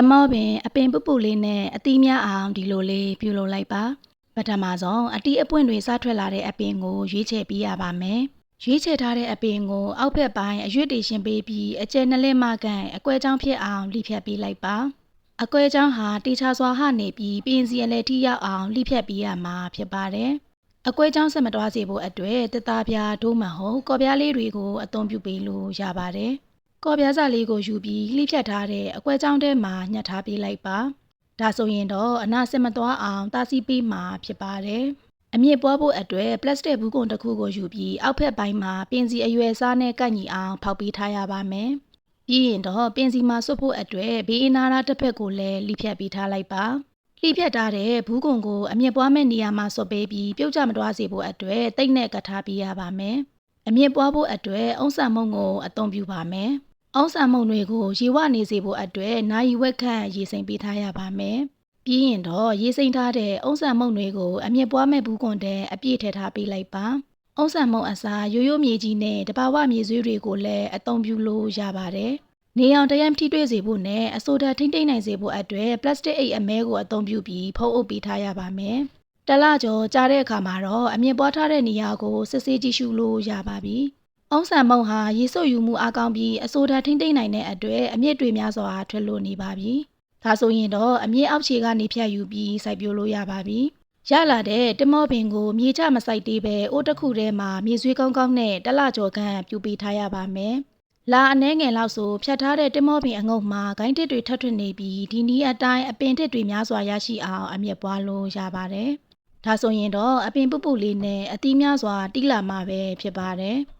တမောပင်အပင်ပုပုလေးနဲ့အသီးများအောင်ဒီလိုလေးပြုလုပ်လိုက်ပါပထမဆုံးအတီးအပွင့်တွေစထွက်လာတဲ့အပင်ကိုရွေးချယ်ပေးရပါမယ်ရွေးချယ်ထားတဲ့အပင်ကိုအောက်ဘက်ပိုင်းအရွက်တွေရှင်းပေးပြီးအကျယ်နှစ်လက်မကန်အကွဲချောင်းဖြစ်အောင်လှိဖြတ်ပေးလိုက်ပါအကွဲချောင်းဟာတေချာစွာဟနေပြီးပင်စီအလဲထိရောက်အောင်လှိဖြတ်ပေးရမှာဖြစ်ပါတယ်အကွဲချောင်းဆက်မတွားစေဖို့အတွက်တက်သားပြားဒိုးမဟုတ်ကော်ပြားလေးတွေကိုအသုံးပြုပေးလို့ရပါတယ် ကော်ပြားစာလေးကိုယူပြီးလှိဖြတ်ထားတဲ့အကွဲကြောင်းထဲမှာညှက်ထားပေးလိုက်ပါဒါဆိုရင်တော့အနာစင်မသွားအောင်တာစီပေးမှာဖြစ်ပါတယ်အမြင့်ပွားဖို့အတွက်ပလတ်စတစ်ဘူးကွန်တစ်ခုကိုယူပြီးအောက်ဖက်ပိုင်းမှာပင်စီအရွယ်စားနဲ့ကန့်ညီအောင်ဖောက်ပေးထားရပါမယ်ပြီးရင်တော့ပင်စီမှာဆွတ်ဖို့အတွက်ဘေးအနာရာတစ်ဖက်ကိုလည်းလှိဖြတ်ပေးထားလိုက်ပါလှိဖြတ်ထားတဲ့ဘူးကွန်ကိုအမြင့်ပွားမဲ့နေရာမှာဆွတ်ပေးပြီးပြုတ်ကျမတွားစေဖို့အတွက်တိတ်နဲ့ကတ်ထားပေးရပါမယ်အမြင့်ပွားဖို့အတွက်အုံးဆံမုံကိုအသုံးပြုပါမယ် အောင်းဆံမုံတွေကိုရေဝနေစေဖို့အတွက်နာယီဝက်ခန့်ရေစိမ်ပေးထားရပါမယ်။ပြီးရင်တော့ရေစိမ်ထားတဲ့အုံးဆံမုံတွေကိုအမြင့်ပွားမဲ့ဘူးကွန်တဲ့အပြည့်ထည့်ထားပေးလိုက်ပါ။အုံးဆံမုံအစားရိုးရိုးမြေကြီးနဲ့တဘာဝမြေဆွေးတွေကိုလည်းအသုံးပြုလို့ရပါတယ်။နေအောင်တရမ်းထိတွေ့စေဖို့နဲ့အဆိုဒါထိမ့်သိမ့်နိုင်စေဖို့အတွက်ပလတ်စတစ်အိတ်အမဲကိုအသုံးပြုပြီးဖုံးအုပ်ပေးထားရပါမယ်။တလကျော်ကြားတဲ့အခါမှာတော့အမြင့်ပွားထားတဲ့နေရာကိုစစ်ဆေးကြည့်ရှုလို့ရပါပြီ။ အုံးဆံမုံဟာရေစုပ်ယူမှုအကောင်းပြီးအဆိုဓာတ်ထိမ့်သိမ့်နိုင်တဲ့အတွက်အမြင့်တွေများစွာထွက်လို့နေပါပြီ။ဒါဆိုရင်တော့အမြင့်အောက်ခြေကနေဖြတ်ယူပြီးစိုက်ပျိုးလို့ရပါပြီ။ရလာတဲ့တမောပင်ကိုမြေချမစိုက်သေးပဲအိုးတစ်ခုထဲမှာမြေဆွေးကောင်းကောင်းနဲ့တစ်လကျော်ခန့်ပြူပေးထားရပါမယ်။လာအနှဲငယ်လောက်ဆိုဖြတ်ထားတဲ့တမောပင်အငုပ်မှာဂိုင်းတစ်တွေထပ်ထွင်နေပြီးဒီနီးအတိုင်းအပင်တစ်တွေများစွာရရှိအောင်အမြင့်ပွားလို့ရပါတယ်။ဒါဆိုရင်တော့အပင်ပုပုလေးနဲ့အသီးများစွာတိလာမှာပဲဖြစ်ပါတယ်။